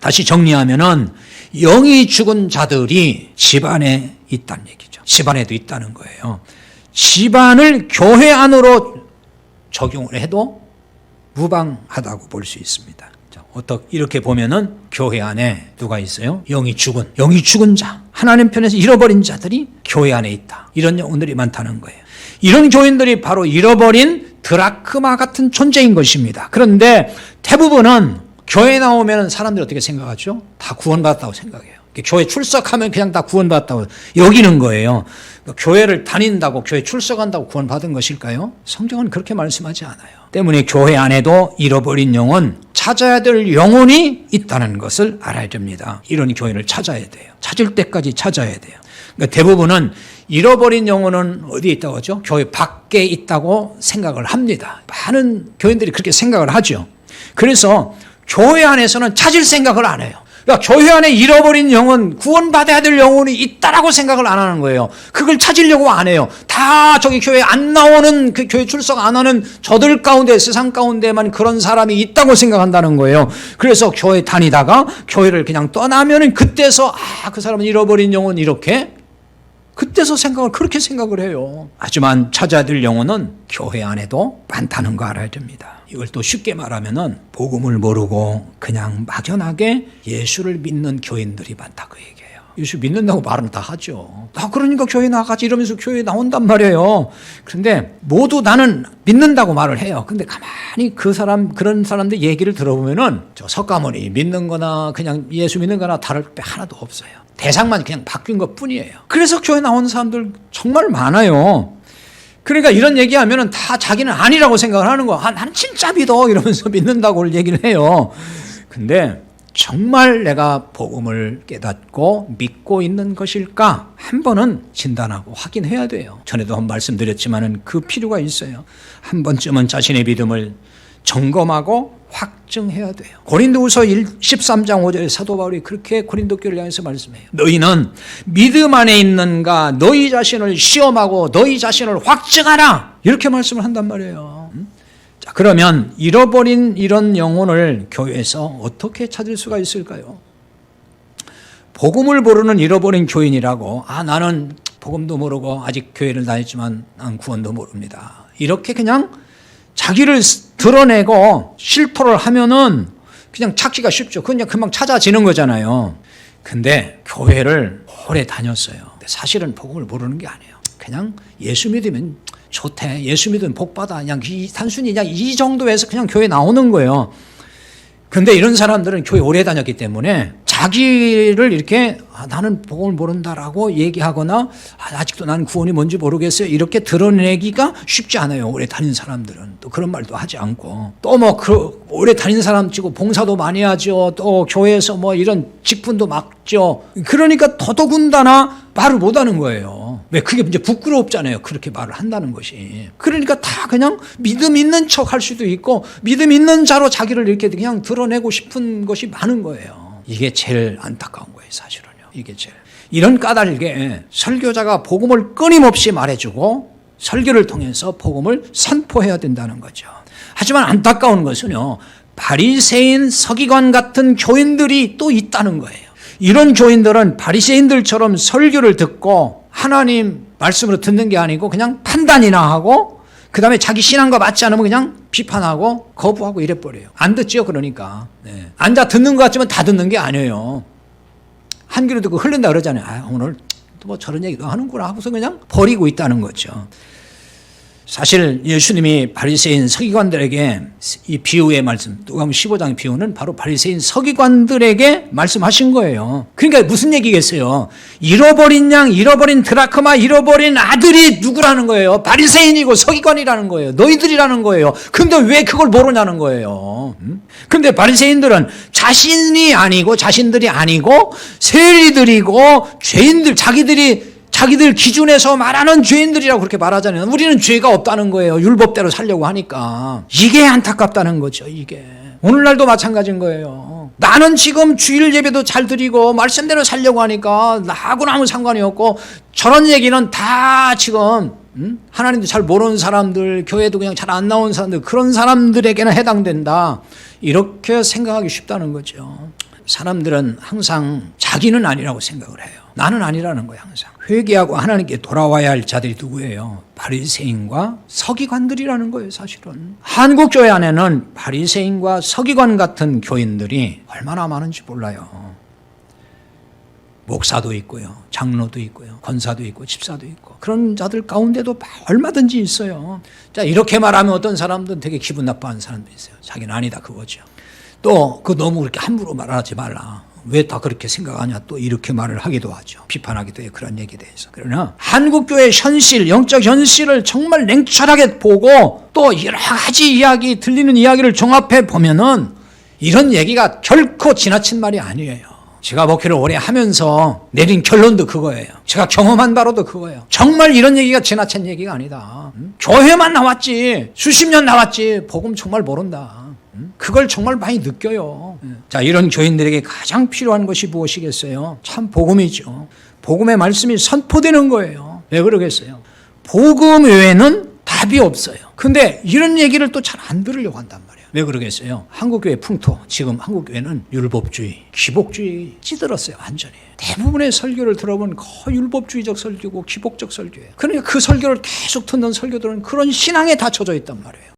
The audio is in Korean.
다시 정리하면은 영이 죽은 자들이 집안에 있다는 얘기죠. 집안에도 있다는 거예요. 집안을 교회 안으로 적용을 해도 무방하다고 볼 수 있습니다. 자, 어떻게 이렇게 보면은 교회 안에 누가 있어요? 영이 죽은 영이 죽은 자 하나님 편에서 잃어버린 자들이 교회 안에 있다. 이런 영혼들이 많다는 거예요. 이런 교인들이 바로 잃어버린 드라크마 같은 존재인 것입니다. 그런데 대부분은 교회 나오면 사람들이 어떻게 생각하죠? 다 구원받았다고 생각해요. 교회 출석하면 그냥 다 구원받았다고 여기는 거예요. 그러니까 교회를 다닌다고 교회 출석한다고 구원받은 것일까요? 성경은 그렇게 말씀하지 않아요. 때문에 교회 안에도 잃어버린 영혼, 찾아야 될 영혼이 있다는 것을 알아야 됩니다. 이런 교회를 찾아야 돼요. 찾을 때까지 찾아야 돼요. 그러니까 대부분은 잃어버린 영혼은 어디에 있다고 하죠? 교회 밖에 있다고 생각을 합니다. 많은 교인들이 그렇게 생각을 하죠. 그래서 교회 안에서는 찾을 생각을 안 해요. 그러니까 교회 안에 잃어버린 영혼, 구원받아야 될 영혼이 있다라고 생각을 안 하는 거예요. 그걸 찾으려고 안 해요. 다 저기 교회 안 나오는, 그 교회 출석 안 하는 저들 가운데, 세상 가운데만 그런 사람이 있다고 생각한다는 거예요. 그래서 교회 다니다가 교회를 그냥 떠나면은 그때서, 아, 그 사람은 잃어버린 영혼 이렇게 그때서 생각을 그렇게 생각을 해요. 하지만 찾아야 될 영혼은 교회 안에도 많다는 거 알아야 됩니다. 이걸 또 쉽게 말하면은 복음을 모르고 그냥 막연하게 예수를 믿는 교인들이 많다 그 얘기 예수 믿는다고 말은 다 하죠. 나 그러니까 교회 나가지 이러면서 교회 나온단 말이에요. 그런데 모두 나는 믿는다고 말을 해요. 근데 가만히 그 사람 그런 사람들 얘기를 들어보면은 저 석가모니 믿는 거나 그냥 예수 믿는 거나 다를 게 하나도 없어요. 대상만 그냥 바뀐 것 뿐이에요. 그래서 교회 나오는 사람들 정말 많아요. 그러니까 이런 얘기하면은 다 자기는 아니라고 생각을 하는 거야. 아, 나는 진짜 믿어. 이러면서 믿는다고 얘기를 해요. 근데 정말 내가 복음을 깨닫고 믿고 있는 것일까? 한 번은 진단하고 확인해야 돼요. 전에도 한 말씀드렸지만은 그 필요가 있어요. 한 번쯤은 자신의 믿음을 점검하고 확증해야 돼요. 고린도후서 13장 5절에 사도 바울이 그렇게 고린도 교를 향해서 말씀해요. 너희는 믿음 안에 있는가 너희 자신을 시험하고 너희 자신을 확증하라. 이렇게 말씀을 한단 말이에요. 음? 자, 그러면 잃어버린 이런 영혼을 교회에서 어떻게 찾을 수가 있을까요? 복음을 모르는 잃어버린 교인이라고 아 나는 복음도 모르고 아직 교회를 다녔지만 난 구원도 모릅니다. 이렇게 그냥 자기를 드러내고 실토를 하면은 그냥 찾기가 쉽죠. 그냥 금방 찾아지는 거잖아요. 근데 교회를 오래 다녔어요. 사실은 복음을 모르는 게 아니에요. 그냥 예수 믿으면 좋대. 예수 믿으면 복 받아. 그냥 이, 단순히 그냥 이 정도에서 그냥 교회 나오는 거예요. 근데 이런 사람들은 교회 오래 다녔기 때문에 자기를 이렇게 아, 나는 복음을 모른다라고 얘기하거나 아, 아직도 나는 구원이 뭔지 모르겠어요. 이렇게 드러내기가 쉽지 않아요 오래 다닌 사람들은. 또 그런 말도 하지 않고. 또 뭐 그 오래 다닌 사람 치고 봉사도 많이 하죠. 또 교회에서 뭐 이런 직분도 맡죠. 그러니까 더더군다나 말을 못하는 거예요. 왜? 그게 이제 부끄럽잖아요. 그렇게 말을 한다는 것이. 그러니까 다 그냥 믿음 있는 척 할 수도 있고 믿음 있는 자로 자기를 이렇게 그냥 드러내고 싶은 것이 많은 거예요 이게 제일 안타까운 거예요 사실은요. 이게 제일. 이런 까닭에 설교자가 복음을 끊임없이 말해주고 설교를 통해서 복음을 선포해야 된다는 거죠. 하지만 안타까운 것은요 바리새인 서기관 같은 교인들이 또 있다는 거예요. 이런 교인들은 바리새인들처럼 설교를 듣고 하나님 말씀으로 듣는 게 아니고 그냥 판단이나 하고 그 다음에 자기 신앙과 맞지 않으면 그냥 비판하고 거부하고 이래버려요. 안 듣죠, 그러니까. 네. 앉아 듣는 것 같지만 다 듣는 게 아니에요. 한 귀로 듣고 흘른다 그러잖아요. 아, 오늘 또뭐 저런 얘기도 하는구나 하고서 그냥 버리고 있다는 거죠. 사실 예수님이 바리새인 서기관들에게 이 비유의 말씀, 누가복음 15장 비유는 바로 바리새인 서기관들에게 말씀하신 거예요. 그러니까 무슨 얘기겠어요? 잃어버린 양, 잃어버린 드라크마, 잃어버린 아들이 누구라는 거예요? 바리새인이고 서기관이라는 거예요. 너희들이라는 거예요. 근데 왜 그걸 모르냐는 거예요. 음? 근데 바리새인들은 자신이 아니고 자신들이 아니고 세리들이고 죄인들 자기들이 자기들 기준에서 말하는 죄인들이라고 그렇게 말하잖아요. 우리는 죄가 없다는 거예요. 율법대로 살려고 하니까. 이게 안타깝다는 거죠, 이게. 오늘날도 마찬가지인 거예요. 나는 지금 주일 예배도 잘 드리고 말씀대로 살려고 하니까 나하고는 아무 상관이 없고 저런 얘기는 다 지금 음? 하나님도 잘 모르는 사람들, 교회도 그냥 잘 안 나온 사람들 그런 사람들에게는 해당된다. 이렇게 생각하기 쉽다는 거죠. 사람들은 항상 자기는 아니라고 생각을 해요. 나는 아니라는 거예요, 항상. 회개하고 하나님께 돌아와야 할 자들이 누구예요? 바리새인과 서기관들이라는 거예요, 사실은. 한국 교회 안에는 바리새인과 서기관 같은 교인들이 얼마나 많은지 몰라요. 목사도 있고요, 장로도 있고요, 권사도 있고, 집사도 있고 그런 자들 가운데도 얼마든지 있어요. 자 이렇게 말하면 어떤 사람들은 되게 기분 나빠하는 사람도 있어요. 자기는 아니다 그거죠. 또 그 너무 그렇게 함부로 말하지 말라. 왜 다 그렇게 생각하냐 또 이렇게 말을 하기도 하죠. 비판하기도 해요. 그런 얘기에 대해서. 그러나 한국교회 현실, 영적 현실을 정말 냉철하게 보고 또 여러 가지 이야기, 들리는 이야기를 종합해 보면은 이런 얘기가 결코 지나친 말이 아니에요. 제가 목회를 오래 하면서 내린 결론도 그거예요. 제가 경험한 바로도 그거예요. 정말 이런 얘기가 지나친 얘기가 아니다. 음? 교회만 나왔지. 수십 년 나왔지. 복음 정말 모른다. 음? 그걸 정말 많이 느껴요. 예. 자, 이런 교인들에게 가장 필요한 것이 무엇이겠어요? 참 복음이죠. 복음의 말씀이 선포되는 거예요. 왜 그러겠어요? 복음 외에는 답이 없어요. 근데 이런 얘기를 또 잘 안 들으려고 한단 말이에요. 왜 그러겠어요? 한국교회 풍토, 지금 한국교회는 율법주의, 기복주의 찌들었어요, 완전히. 대부분의 설교를 들어보면 거의 율법주의적 설교고 기복적 설교예요. 그러니까 그 설교를 계속 듣는 설교들은 그런 신앙에 닫혀져 있단 말이에요.